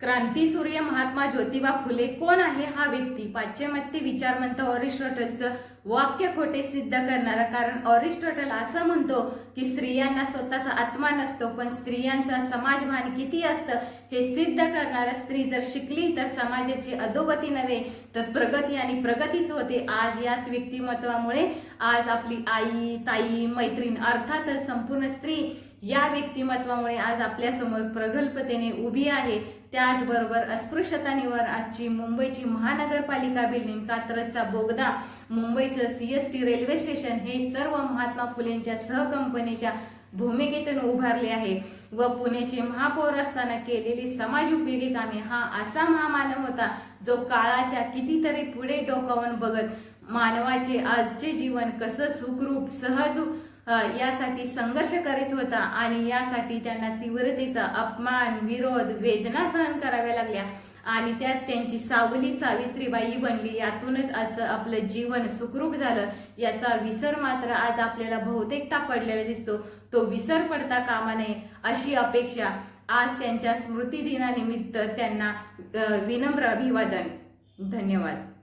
क्रांतीसूर्य महात्मा ज्योतिबा फुले कोण आहे हा व्यक्ती? पाश्चिमात्य विचारवंत ऑरिस्टॉटलचं वाक्य खोटे सिद्ध करणारा कारण ऑरिस्टॉटल असं म्हणतो की स्त्रियांना स्वतःचा आत्मा नसतो पण स्त्रियांचा समाजभान किती असतं हे सिद्ध करणारा स्त्री जर शिकली तर समाजाची अधोगती नव्हे तर प्रगती आणि प्रगतीच होते. आज याच व्यक्तिमत्वामुळे आज आपली आई ताई मैत्रीण अर्थातच संपूर्ण स्त्री या व्यक्तिमत्वामुळे आज आपल्यासमोर प्रगल्भतेने उभी आहे. त्याचबरोबर अस्पृश्यता आजची मुंबईची महानगरपालिका बिल्डिंग कात्रजचा बोगदा मुंबईचं C S T railway station हे सर्व महात्मा फुलेंच्या सहकंपनीच्या भूमिकेतून उभारले आहे. व पुण्याचे महापौर असताना केलेली समाज उपयोगी कामे हा असा महामानव होता जो काळाच्या कितीतरी पुढे डोकावून बघत मानवाचे आजचे जीवन कसं सुखरूप सहज यासाठी संघर्ष करीत होता आणि यासाठी त्यांना तीव्रतेचा अपमान विरोध वेदना सहन कराव्या लागल्या. आणि त्यात त्यांची सावली सावित्रीबाई बनली. यातूनच आजचं आपलं जीवन सुखरूप झालं. याचा विसर मात्र आज आपल्याला बहुतेकता पडलेला दिसतो. तो विसर पडता कामा नये अशी अपेक्षा आज त्यांच्या स्मृती दिनानिमित्त त्यांना विनम्र अभिवादन. धन्यवाद.